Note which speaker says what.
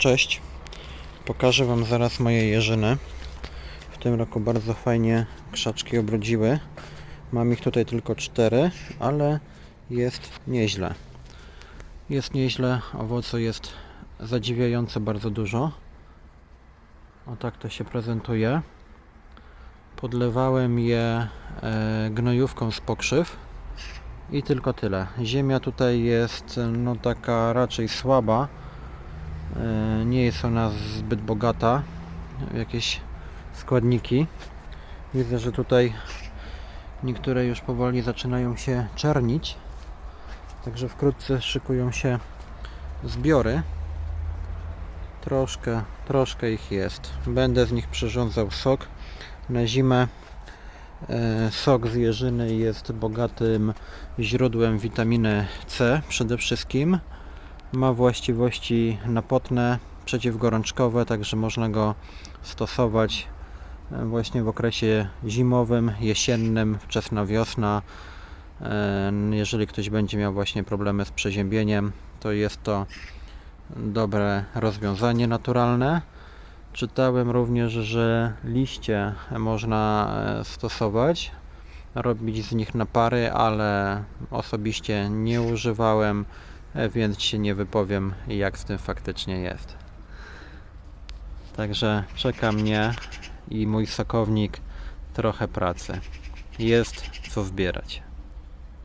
Speaker 1: Cześć. Pokażę Wam zaraz moje jeżyny. W tym roku bardzo fajnie krzaczki obrodziły. Mam ich tutaj tylko cztery, ale jest nieźle. Jest nieźle, owocu jest zadziwiająco bardzo dużo. O tak to się prezentuje. Podlewałem je e, gnojówką z pokrzyw i tylko tyle. Ziemia tutaj jest no taka raczej słaba. E, Nie jest ona zbyt bogata w jakieś składniki. Widzę, że tutaj niektóre już powoli zaczynają się czernić. Także wkrótce szykują się zbiory. Troszkę, troszkę ich jest. Będę z nich przyrządzał sok. Na zimę e, sok z jeżyny jest bogatym źródłem witaminy C przede wszystkim. Ma właściwości napotne, przeciwgorączkowe, także można go stosować e, właśnie w okresie zimowym, jesiennym, wczesna wiosna. E, Jeżeli ktoś będzie miał właśnie problemy z przeziębieniem, to jest to dobre rozwiązanie naturalne. Czytałem również, że liście można e, stosować, robić z nich napary, ale osobiście nie używałem, więc się nie wypowiem, jak z tym faktycznie jest. Także czeka mnie i mój sokownik trochę pracy. Jest co zbierać.